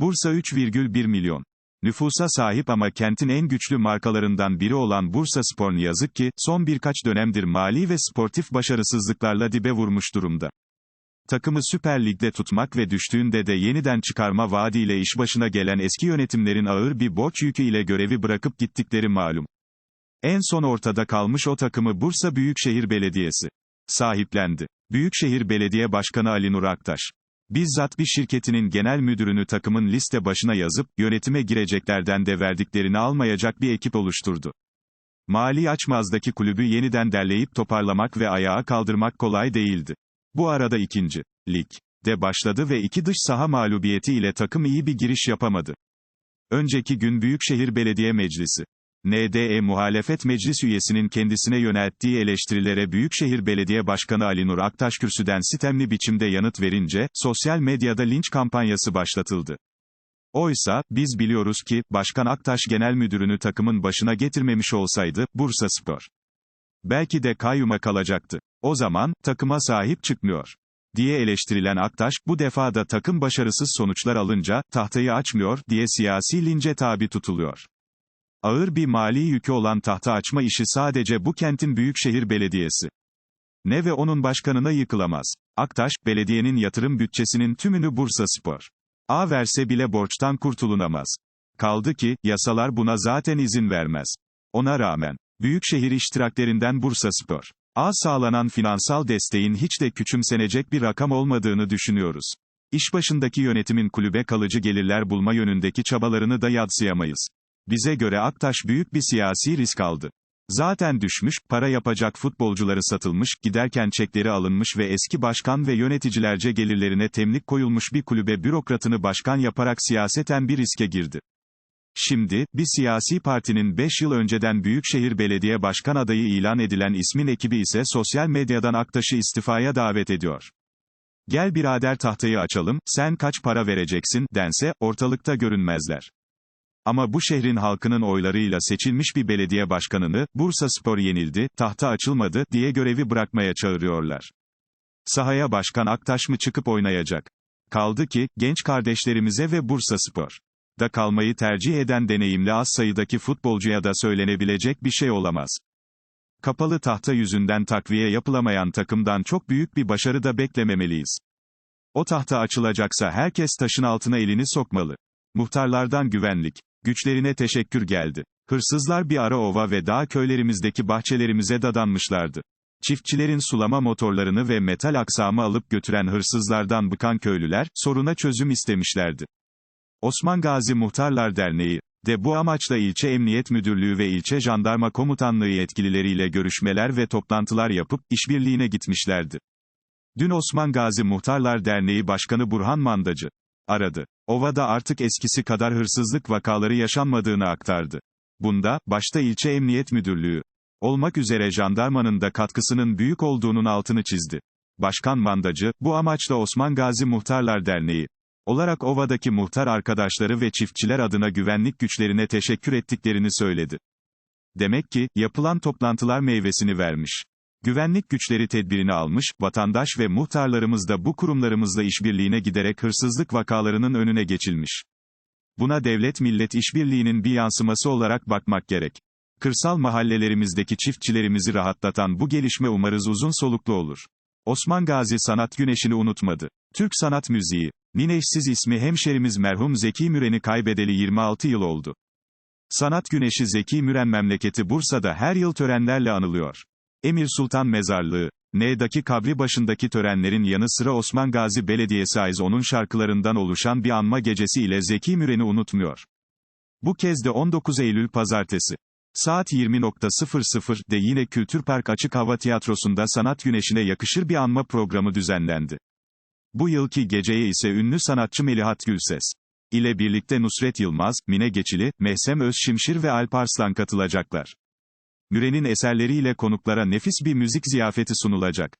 Bursa 3,1 milyon. Nüfusa sahip ama kentin en güçlü markalarından biri olan Bursa Spor yazık ki, son birkaç dönemdir mali ve sportif başarısızlıklarla dibe vurmuş durumda. Takımı Süper Lig'de tutmak ve düştüğünde de yeniden çıkarma vaadiyle iş başına gelen eski yönetimlerin ağır bir borç yükü ile görevi bırakıp gittikleri malum. En son ortada kalmış o takımı Bursa Büyükşehir Belediyesi sahiplendi. Büyükşehir Belediye Başkanı Ali Nur Aktaş, bizzat bir şirketinin genel müdürünü takımın liste başına yazıp, yönetime gireceklerden de verdiklerini almayacak bir ekip oluşturdu. Mali açmazdaki kulübü yeniden derleyip toparlamak ve ayağa kaldırmak kolay değildi. Bu arada ikinci lig de başladı ve iki dış saha mağlubiyeti ile takım iyi bir giriş yapamadı. Önceki gün Büyükşehir Belediye Meclisi NDE Muhalefet Meclis üyesinin kendisine yönelttiği eleştirilere Büyükşehir Belediye Başkanı Ali Nur Aktaş kürsüden sitemli biçimde yanıt verince, sosyal medyada linç kampanyası başlatıldı. Oysa, biz biliyoruz ki, Başkan Aktaş genel müdürünü takımın başına getirmemiş olsaydı, Bursa Spor. Belki de kayyuma kalacaktı. O zaman, takıma sahip çıkmıyor. Diye eleştirilen Aktaş, bu defa da takım başarısız sonuçlar alınca, tahtayı açmıyor, diye siyasi lince tabi tutuluyor. Ağır bir mali yükü olan tahta açma işi sadece bu kentin Büyükşehir Belediyesi. Ne ve onun başkanına yıkılamaz. Aktaş, belediyenin yatırım bütçesinin tümünü Bursa Spor. A verse bile borçtan kurtulunamaz. Kaldı ki, yasalar buna zaten izin vermez. Ona rağmen, Büyükşehir iştiraklerinden Bursa Spor. A sağlanan finansal desteğin hiç de küçümsenecek bir rakam olmadığını düşünüyoruz. İş başındaki yönetimin kulübe kalıcı gelirler bulma yönündeki çabalarını da yadsıyamayız. Bize göre Aktaş büyük bir siyasi risk aldı. Zaten düşmüş, para yapacak futbolcuları satılmış, giderken çekleri alınmış ve eski başkan ve yöneticilerce gelirlerine temlik koyulmuş bir kulübe bürokratını başkan yaparak siyaseten bir riske girdi. Şimdi, bir siyasi partinin 5 yıl önceden Büyükşehir Belediye Başkan adayı ilan edilen ismin ekibi ise sosyal medyadan Aktaş'ı istifaya davet ediyor. Gel birader tahtayı açalım, sen kaç para vereceksin, dense, ortalıkta görünmezler. Ama bu şehrin halkının oylarıyla seçilmiş bir belediye başkanını, Bursa Spor yenildi, tahta açılmadı, diye görevi bırakmaya çağırıyorlar. Sahaya Başkan Aktaş mı çıkıp oynayacak? Kaldı ki, genç kardeşlerimize ve Bursa Spor da kalmayı tercih eden deneyimli az sayıdaki futbolcuya da söylenebilecek bir şey olamaz. Kapalı tahta yüzünden takviye yapılamayan takımdan çok büyük bir başarı da beklememeliyiz. O tahta açılacaksa herkes taşın altına elini sokmalı. Muhtarlardan güvenlik, güçlerine teşekkür geldi. Hırsızlar bir ara ova ve dağ köylerimizdeki bahçelerimize dadanmışlardı. Çiftçilerin sulama motorlarını ve metal aksamı alıp götüren hırsızlardan bıkan köylüler, soruna çözüm istemişlerdi. Osman Gazi Muhtarlar Derneği, de bu amaçla ilçe emniyet müdürlüğü ve ilçe jandarma komutanlığı yetkilileriyle görüşmeler ve toplantılar yapıp, işbirliğine gitmişlerdi. Dün Osman Gazi Muhtarlar Derneği Başkanı Burhan Mandacı, aradı. Ovada artık eskisi kadar hırsızlık vakaları yaşanmadığını aktardı. Bunda, başta ilçe emniyet müdürlüğü, olmak üzere jandarmanın da katkısının büyük olduğunun altını çizdi. Başkan Mandacı, bu amaçla Osman Gazi Muhtarlar Derneği, olarak ovadaki muhtar arkadaşları ve çiftçiler adına güvenlik güçlerine teşekkür ettiklerini söyledi. Demek ki, yapılan toplantılar meyvesini vermiş. Güvenlik güçleri tedbirini almış, vatandaş ve muhtarlarımız da bu kurumlarımızla işbirliğine giderek hırsızlık vakalarının önüne geçilmiş. Buna devlet millet işbirliğinin bir yansıması olarak bakmak gerek. Kırsal mahallelerimizdeki çiftçilerimizi rahatlatan bu gelişme umarız uzun soluklu olur. Osman Gazi sanat güneşini unutmadı. Türk sanat müziği, Nineşsiz ismi hemşerimiz merhum Zeki Müren'i kaybedeli 26 yıl oldu. Sanat güneşi Zeki Müren memleketi Bursa'da her yıl törenlerle anılıyor. Emir Sultan Mezarlığı, N'daki kabri başındaki törenlerin yanı sıra Osman Gazi Belediyesi Ayz onun şarkılarından oluşan bir anma gecesi ile Zeki Müren'i unutmuyor. Bu kez de 19 Eylül Pazartesi. Saat 20.00'de yine Kültür Park Açık Hava Tiyatrosu'nda sanat güneşine yakışır bir anma programı düzenlendi. Bu yılki geceye ise ünlü sanatçı Melihat Gülses ile birlikte Nusret Yılmaz, Mine Geçili, Mehsem Özşimşir ve Alparslan katılacaklar. Müren'in eserleriyle konuklara nefis bir müzik ziyafeti sunulacak.